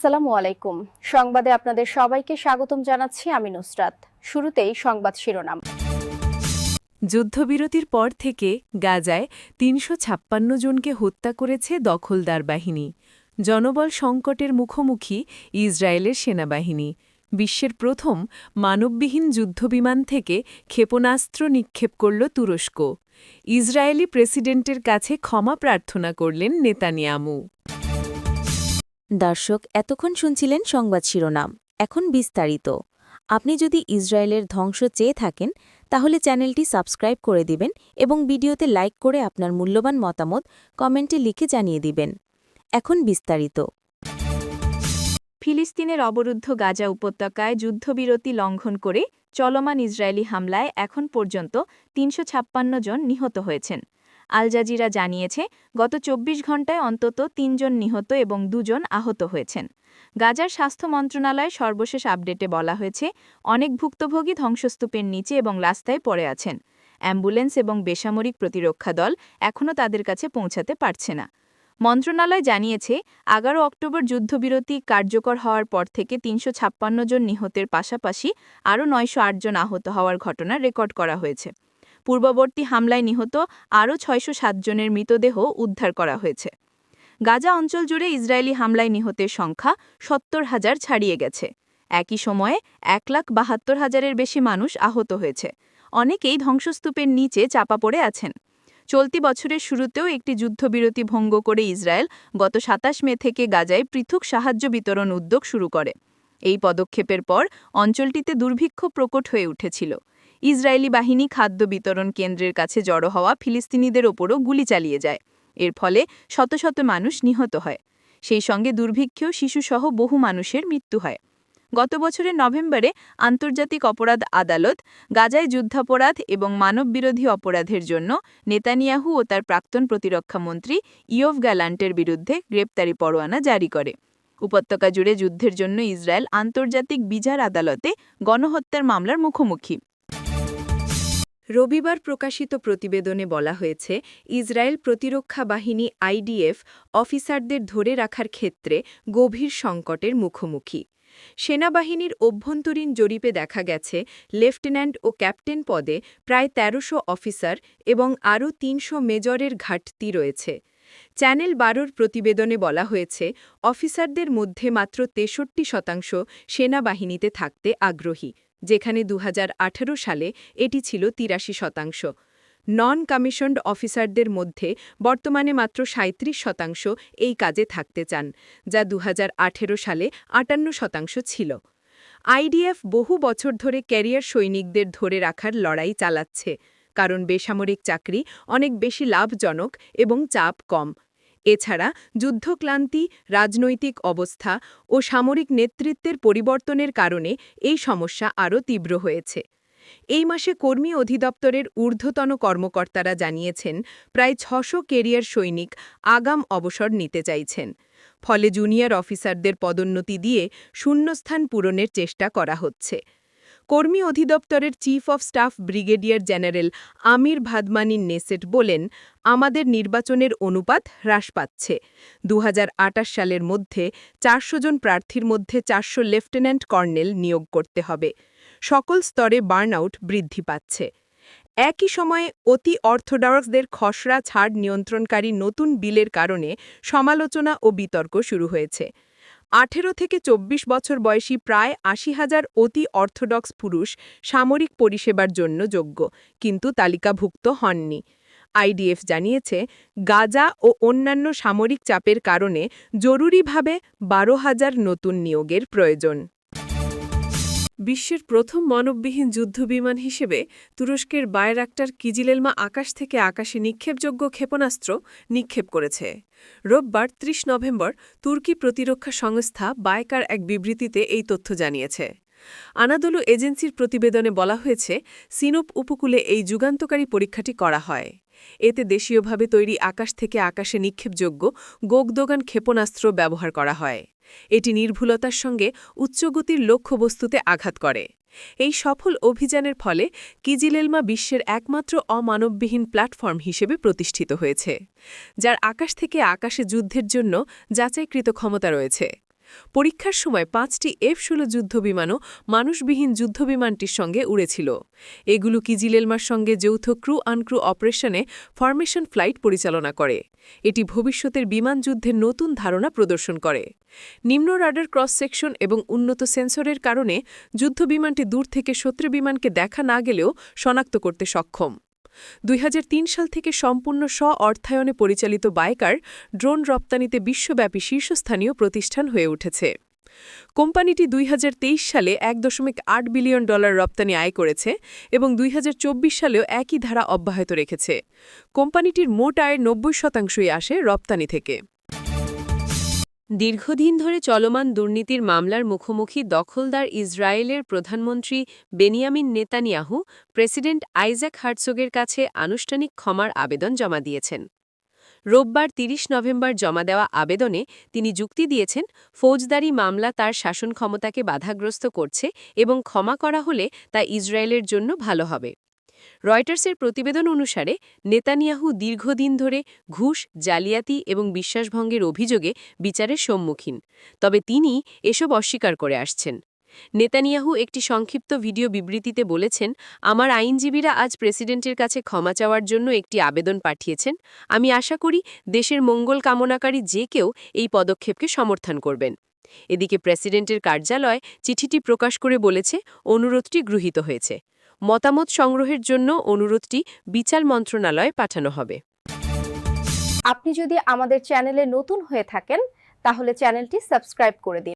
আসসালামু আলাইকুম। সংবাদে আপনাদের সবাইকে স্বাগতম জানাচ্ছি আমি নুসরাত। শুরুতেই সংবাদ শিরোনাম। যুদ্ধবিরতির পর থেকে গাজায় তিনশো ছাপ্পান্ন জনকে হত্যা করেছে দখলদার বাহিনী। জনবল সংকটের মুখোমুখি ইসরায়েলের সেনাবাহিনী। বিশ্বের প্রথম মানববিহীন যুদ্ধবিমান থেকে ক্ষেপণাস্ত্র নিক্ষেপ করল তুরস্ক। ইসরায়েলি প্রেসিডেন্টের কাছে ক্ষমা প্রার্থনা করলেন নেতানিয়ামু দর্শক, এতক্ষণ শুনছিলেন সংবাদ শিরোনাম। এখন বিস্তারিত। আপনি যদি ইসরায়েলের ধ্বংস চেয়ে থাকেন, তাহলে চ্যানেলটি সাবস্ক্রাইব করে দিবেন এবং ভিডিওতে লাইক করে আপনার মূল্যবান মতামত কমেন্টে লিখে জানিয়ে দিবেন। এখন বিস্তারিত। ফিলিস্তিনের অবরুদ্ধ গাজা উপত্যকায় যুদ্ধবিরতি লঙ্ঘন করে চলমান ইসরায়েলি হামলায় এখন পর্যন্ত তিনশো ছাপ্পান্ন জন নিহত হয়েছেন। আল জাজিরা জানিয়েছে, গত ২৪ ঘণ্টায় অন্তত তিনজন নিহত এবং দুজন আহত হয়েছেন। গাজার স্বাস্থ্য মন্ত্রণালয় সর্বশেষ আপডেটে বলা হয়েছে, অনেক ভুক্তভোগী ধ্বংসস্তূপের নিচে এবং রাস্তায় পড়ে আছেন। অ্যাম্বুলেন্স এবং বেসামরিক প্রতিরক্ষা দল এখনও তাদের কাছে পৌঁছাতে পারছে না। মন্ত্রণালয় জানিয়েছে, এগারো অক্টোবর যুদ্ধবিরতি কার্যকর হওয়ার পর থেকে তিনশো ছাপ্পান্ন জন নিহতের পাশাপাশি আরও নয়শো আট জন আহত হওয়ার ঘটনা রেকর্ড করা হয়েছে। পূর্ববর্তী হামলায় নিহত আরও ছয়শো জনের মৃতদেহ উদ্ধার করা হয়েছে। গাজা অঞ্চল জুড়ে ইসরায়েলি হামলায় নিহতের সংখ্যা সত্তর হাজার ছাড়িয়ে গেছে। একই সময়ে এক লাখ বাহাত্তর হাজারের বেশি মানুষ আহত হয়েছে। অনেকেই ধ্বংসস্তূপের নিচে চাপা পড়ে আছেন। চলতি বছরের শুরুতেও একটি যুদ্ধবিরতি ভঙ্গ করে ইসরায়েল গত সাতাশ মে থেকে গাজায় পৃথক সাহায্য বিতরণ উদ্যোগ শুরু করে। এই পদক্ষেপের পর অঞ্চলটিতে দুর্ভিক্ষ প্রকট হয়ে উঠেছিল। ইসরায়েলি বাহিনী খাদ্য বিতরণ কেন্দ্রের কাছে জড়ো হওয়া ফিলিস্তিনিদের ওপরও গুলি চালিয়ে যায়। এর ফলে শত শত মানুষ নিহত হয়। সেই সঙ্গে দুর্ভিক্ষেও শিশুসহ বহু মানুষের মৃত্যু হয়। গত বছরের নভেম্বরে আন্তর্জাতিক অপরাধ আদালত গাজায় যুদ্ধাপরাধ এবং মানববিরোধী অপরাধের জন্য নেতানিয়াহু ও তার প্রাক্তন প্রতিরক্ষা মন্ত্রী ইয়ভ গ্যালান্টের বিরুদ্ধে গ্রেপ্তারি পরোয়ানা জারি করে। উপত্যকা জুড়ে যুদ্ধের জন্য ইসরায়েল আন্তর্জাতিক বিচার আদালতে গণহত্যার মামলার মুখোমুখি। রবিবার প্রকাশিত প্রতিবেদনে বলা হয়েছে, ইসরায়েল প্রতিরক্ষা বাহিনী আইডিএফ অফিসারদের ধরে রাখার ক্ষেত্রে গভীর সংকটের মুখোমুখি। সেনাবাহিনীর অভ্যন্তরীণ জরিপে দেখা গেছে, লেফটেন্যান্ট ও ক্যাপ্টেন পদে প্রায় ১৩০০ অফিসার এবং আরও তিনশো মেজরের ঘাটতি রয়েছে। চ্যানেল বারোর প্রতিবেদনে বলা হয়েছে, অফিসারদের মধ্যে মাত্র তেষট্টি শতাংশ সেনাবাহিনীতে থাকতে আগ্রহী। যেখানে দু হাজার আঠেরো সালে এটি ছিল তিরাশি শতাংশ। নন কমিশনড অফিসারদের মধ্যে বর্তমানে মাত্র ৩৭ শতাংশ এই কাজে থাকতে চান, যা দুহাজার আঠেরো সালে আটান্ন শতাংশ ছিল। আইডিএফ বহু বছর ধরে ক্যারিয়ার সৈনিকদের ধরে রাখার লড়াই চালাচ্ছে, কারণ বেসামরিক চাকরি অনেক বেশি লাভজনক এবং চাপ কম। এছাড়া যুদ্ধক্লান্তি, রাজনৈতিক অবস্থা ও সামরিক নেতৃত্বের পরিবর্তনের কারণে এই সমস্যা আরও তীব্র হয়েছে। এই মাসে কর্মী অধিদপ্তরের ঊর্ধ্বতন কর্মকর্তারা জানিয়েছেন, প্রায় ছশো কেরিয়ার সৈনিক আগাম অবসর নিতে চাইছেন। ফলে জুনিয়র অফিসারদের পদোন্নতি দিয়ে শূন্যস্থান পূরণের চেষ্টা করা হচ্ছে। কর্মী অধিদপ্তরের chief of staff brigadier general Amir ভাদমানিন Knesset বলেন, আমাদের নির্বাচনের অনুপাত হ্রাস পাচ্ছে। দু হাজার আটাশ সালের মধ্যে চারশো জন প্রার্থীর মধ্যে চারশো লেফটেন্যান্ট কর্নেল নিয়োগ করতে হবে। সকল স্তরে বার্নআউট বৃদ্ধি পাচ্ছে। একই সময়ে অতি অর্থোডক্সদের খসড়া ছাড় নিয়ন্ত্রণকারী নতুন বিলের কারণে সমালোচনা ও বিতর্ক শুরু হয়েছে। আঠেরো থেকে ২৪ বছর বয়সী প্রায় আশি হাজার অতি অর্থোডক্স পুরুষ সামরিক পরিষেবার জন্য যোগ্য, কিন্তু তালিকাভুক্ত হননি। আইডিএফ জানিয়েছে, গাজা ও অন্যান্য সামরিক চাপের কারণে জরুরিভাবে বারো হাজার নতুন নিয়োগের প্রয়োজন। বিশ্বের প্রথম মানববিহীন যুদ্ধবিমান হিসেবে তুরস্কের বায়রাক্টার কিজিলেলমা আকাশ থেকে আকাশে নিক্ষেপযোগ্য ক্ষেপণাস্ত্র নিক্ষেপ করেছে। রোববার ৩০ নভেম্বর তুর্কি প্রতিরক্ষা সংস্থা বায়কার এক বিবৃতিতে এই তথ্য জানিয়েছে। আনাদলু এজেন্সির প্রতিবেদনে বলা হয়েছে, সিনোপ উপকূলে এই যুগান্তকারী পরীক্ষাটি করা হয়। এতে দেশীয়ভাবে তৈরি আকাশ থেকে আকাশে নিক্ষেপযোগ্য গোগদোগান ক্ষেপণাস্ত্র ব্যবহার করা হয়। এটি নির্ভুলতার সঙ্গে উচ্চগতির লক্ষ্যবস্তুতে আঘাত করে। এই সফল অভিযানের ফলে কিজিলেলমা বিশ্বের একমাত্র অমানববিহীন প্ল্যাটফর্ম হিসেবে প্রতিষ্ঠিত হয়েছে, যার আকাশ থেকে আকাশে যুদ্ধের জন্য যাচাইকৃত ক্ষমতা রয়েছে। পরীক্ষার সময় পাঁচটি এফ ষোলো যুদ্ধবিমানও মানুষবিহীন যুদ্ধবিমানটির সঙ্গে উড়েছিল। এগুলো কিজিলেলমার সঙ্গে যৌথ ক্রু আনক্রু অপারেশনে ফরমেশন ফ্লাইট পরিচালনা করে? এটি ভবিষ্যতের বিমান যুদ্ধের নতুন ধারণা প্রদর্শন করে। নিম্ন রাডার ক্রস সেকশন এবং উন্নত সেন্সরের কারণে যুদ্ধবিমানটি দূর থেকে শত্রু বিমানকে দেখা না গেলেও শনাক্ত করতে সক্ষম। দুই হাজার তিন সাল থেকে সম্পূর্ণ স্ব অর্থায়নে পরিচালিত বাইকার ড্রোন রপ্তানিতে বিশ্বব্যাপী শীর্ষস্থানীয় প্রতিষ্ঠান হয়ে উঠেছে। কোম্পানিটি দুই হাজার তেইশ সালে এক দশমিক আট বিলিয়ন ডলার রপ্তানি আয় করেছে এবং দুই হাজার চব্বিশ সালেও একই ধারা অব্যাহত রেখেছে। কোম্পানিটির মোট আয়ের নব্বই শতাংশই আসে রপ্তানি থেকে। দীর্ঘদিন ধরে চলমান দুর্নীতির মামলার মুখোমুখি দখলদার ইসরায়েলের প্রধানমন্ত্রী বেনিয়ামিন নেতানিয়াহু প্রেসিডেন্ট আইজ্যাক হার্টসোগের কাছে আনুষ্ঠানিক ক্ষমার আবেদন জমা দিয়েছেন। রোববার ৩০ নভেম্বর জমা দেওয়া আবেদনে তিনি যুক্তি দিয়েছেন, ফৌজদারি মামলা তার শাসন ক্ষমতাকে বাধাগ্রস্ত করছে এবং ক্ষমা করা হলে তা ইসরায়েলের জন্য ভালো হবে। রয়টার্সের প্রতিবেদন অনুসারে, নেতানিয়াহু দীর্ঘদিন ধরে ঘুষ, জালিয়াতি এবং বিশ্বাসভঙ্গের অভিযোগে বিচারের সম্মুখীন, তবে তিনি এসব অস্বীকার করে আসছেন। নেতানিয়াহু একটি সংক্ষিপ্ত ভিডিও বিবৃতিতে বলেছেন, আমার আইনজীবীরা আজ প্রেসিডেন্টের কাছে ক্ষমা চাওয়ার জন্য একটি আবেদন পাঠিয়েছেন। আমি আশা করি দেশের মঙ্গল কামনাকারী যে কেউ এই পদক্ষেপকে সমর্থন করবেন। এদিকে প্রেসিডেন্টের কার্যালয় চিঠিটি প্রকাশ করে বলেছে, অনুরোধটি গৃহীত হয়েছে। মতামত সংগ্রহের জন্য অনুরোধটি বিচার মন্ত্রণালয়ে পাঠানো হবে। আপনি যদি আমাদের চ্যানেলে নতুন হয়ে থাকেন, তাহলে চ্যানেলটি সাবস্ক্রাইব করে দিন।